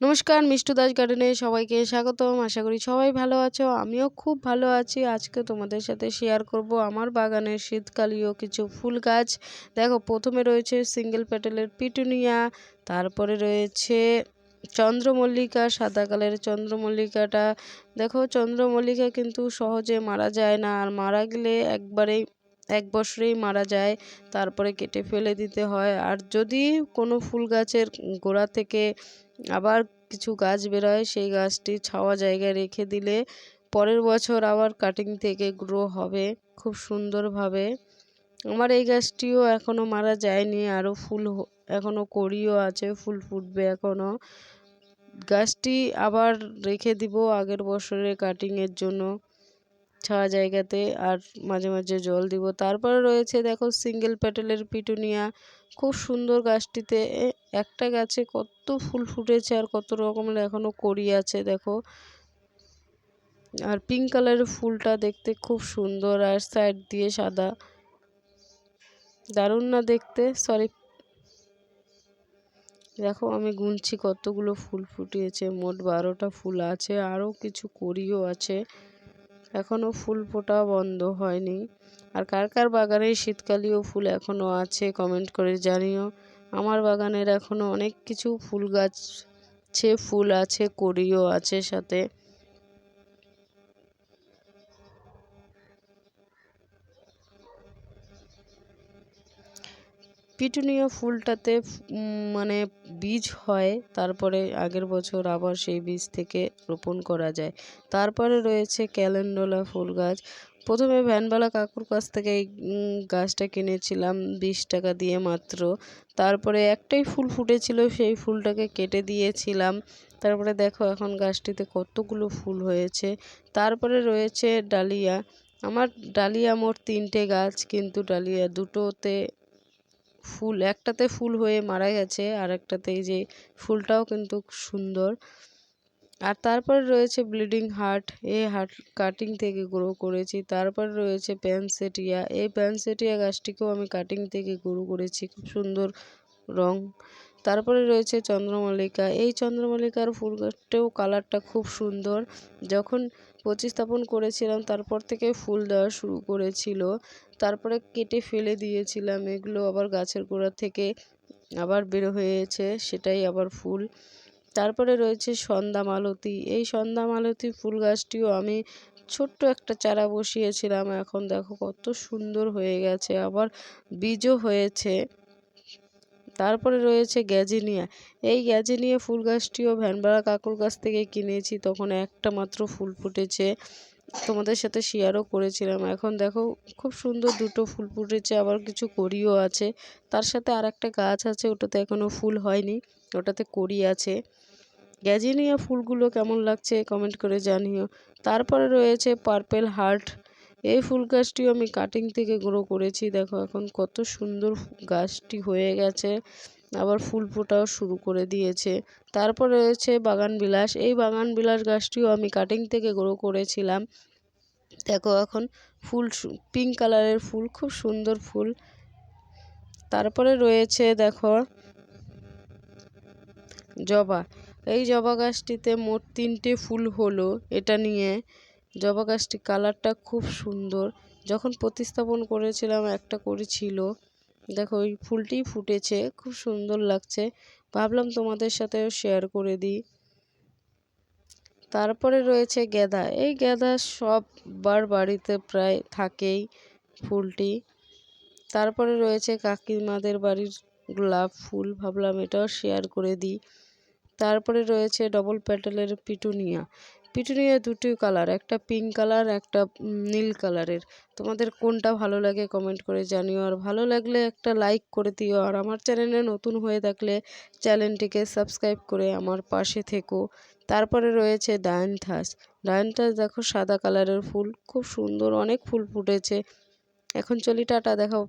নমস্কার, মিষ্টু দাস গার্ডেনে সবাইকে স্বাগতম। আশা করি সবাই ভালো আছো, আমিও খুব ভালো আছি। আজকে তোমাদের সাথে শেয়ার করব আমার বাগানের শীতকালীয় কিছু ফুল গাছ। দেখো, প্রথমে রয়েছে সিঙ্গেল প্যাটেলের পিটুনিয়া তারপরে রয়েছে চন্দ্রমল্লিকা, সাদা কালের চন্দ্রমল্লিকাটা। দেখো, চন্দ্রমল্লিকা কিন্তু সহজে মারা যায় না, আর মারা গেলে একবারেই এক বছরেই মারা যায়, তারপরে কেটে ফেলে দিতে হয়। আর যদি কোনো ফুল গাছের গোড়া থেকে আবার কিছু গাছ বেরোয়, সেই গাছটি ছাওয়া জায়গায় রেখে দিলে পরের বছর আবার কাটিং থেকে গ্রো হবে খুব সুন্দরভাবে। আমার এই গাছটিও এখনও মারা যায়নি, আরও ফুল এখনও কড়িও আছে, ফুল ফুটবে এখনও গাছটি আবার রেখে দিব আগের বছরের কাটিংয়ের জন্য। ছাওয়া জায়গাতে আর মাঝে মাঝে জল দিব। তারপরে রয়েছে দেখো সিঙ্গেল প্যাটেলের পিটুনিয়া। খুব সুন্দর গাছটিতে। একটা গাছে কত ফুল ফুটেছে আর কত রকমের এখনও কড়ি আছে দেখো। আর পিঙ্ক কালারের ফুলটা দেখতে খুব সুন্দর আর সাইড দিয়ে সাদা। দারুণ না দেখতে? সরি দেখো আমি গুনছি কতগুলো ফুল ফুটিয়েছে। মোট বারোটা ফুল আছে। আরও কিছু করিও আছে। এখনও ফুল ফোটা বন্ধ হয়নি। আর কার কার বাগানে শীতকালীয় ফুল এখনও আছে কমেন্ট করে জানিও। আমার বাগানের এখনও অনেক কিছু ফুল গাছ ফুল আছে, কড়িও আছে সাথে। পিটুনিয়া ফুলটাতে মানে বীজ হয়, তারপরে আগের বছর আবার সেই বীজ থেকে রোপণ করা যায়। তারপরে রয়েছে ক্যালেন্ডোলা ফুল গাছ। প্রথমে ভ্যানবালা কাকুর কাছ থেকে এই গাছটা কিনেছিলাম বিশ টাকা দিয়ে মাত্র। তারপরে একটাই ফুল ফুটেছিল, সেই ফুলটাকে কেটে দিয়েছিলাম। তারপরে দেখো এখন গাছটিতে কতগুলো ফুল হয়েছে। তারপরে রয়েছে ডালিয়া। আমার ডালিয়া মোট তিনটে গাছ, কিন্তু ডালিয়া দুটোতে ফুল, একটাতে ফুল হয়ে মারা গেছে আর একটাতে যে ফুলটাও কিন্তু সুন্দর। আর তারপর রয়েছে ব্লিডিং হার্ট এই হার্ট কাটিং থেকে গ্রো করেছি। তারপর রয়েছে প্যানসেটিয়া, এই প্যানসেটিয়া গাছটিকেও আমি কাটিং থেকে গ্রো করেছি, খুব সুন্দর রং। তারপরে রয়েছে চন্দ্রমল্লিকা, এই চন্দ্রমল্লিকার ফুল গাছটাও কালারটা খুব সুন্দর। যখন প্রতিস্থাপন করেছিলাম, তারপর থেকে ফুল দেওয়া শুরু করেছিল। তারপরে কেটে ফেলে দিয়েছিলাম, এগুলো আবার গাছের গোড়া থেকে আবার বের হয়েছে, সেটাই আবার ফুল। তারপরে রয়েছে সন্ধ্যা মালতী, এই সন্ধ্যা মালতী ফুল গাছটিও আমি ছোট্ট একটা চারা বসিয়েছিলাম, এখন দেখো কত সুন্দর হয়ে গেছে, আবার বীজও হয়েছে। তারপরে রয়েছে গ্যাজিনিয়া। এই গ্যাজিনিয়া ফুল গাছটিও ভ্যানবাড়া কাকুর কাছ থেকে কিনেছি। তখন একটা মাত্র ফুল ফুটেছে। তোমাদের সাথে শেয়ারও করেছিলাম। এখন দেখো, খুব সুন্দর দুটো ফুল ফুটেছে, আবার কিছু কড়িও আছে। তার সাথে আর একটা গাছ আছে, ওটাতে এখনও ফুল হয়নি, ওটাতে কড়ি আছে। গ্যাজিনিয়া ফুলগুলো কেমন লাগছে কমেন্ট করে জানিও। তারপরে রয়েছে পার্পেল হার্ট এই ফুল গাছটিও আমি কাটিং থেকে গ্রো করেছি। দেখো এখন কত সুন্দর গাছটি হয়ে গেছে। আবার ফুল ফোটাও শুরু করে দিয়েছে। তারপর রয়েছে বাগান বিলাস। এই বাগান বিলাস গাছটিও আমি কাটিং থেকে গ্রো করেছিলাম। দেখো এখন ফুল পিঙ্ক কালারের ফুল, খুব সুন্দর ফুল। তারপরে রয়েছে দেখো জবা। এই জবা গাছটিতে মোট তিনটে ফুল হলো এটা নিয়ে। জবা গাছটি কালারটা খুব সুন্দর। যখন প্রতিস্থাপন করেছিলাম, একটা করেছিল দেখো, ওই ফুলটি ফুটেছে, খুব সুন্দর লাগছে। ভাবলাম তোমাদের সাথেও শেয়ার করে দিই। তারপরে রয়েছে গেঁদা। এই গেঁদা সববার বাড়িতে প্রায় থাকেই ফুলটি। তারপরে রয়েছে কাকিমাদের বাড়ির গোলাপ ফুল, ভাবলাম এটাও শেয়ার করে দিই। তারপরে রয়েছে ডবল প্যাটেলের পিটুনিয়া। পিটুনিয়া দুটি কালার একটা পিঙ্ক কালার একটা নীল কালারের তোমাদের কোনটা ভালো লাগে কমেন্ট করে জানিও। আর ভালো লাগলে একটা লাইক করে দিও। আর আমার চ্যানেলে নতুন হয়ে থাকলে চ্যানেলটিকে সাবস্ক্রাইব করে আমার পাশে থেকো। তারপরে রয়েছে ডায়নথাস ডায়নথাস দেখো সাদা কালারের ফুল। খুব সুন্দর, অনেক ফুল ফুটেছে। এখন চলি টাটা দেখাও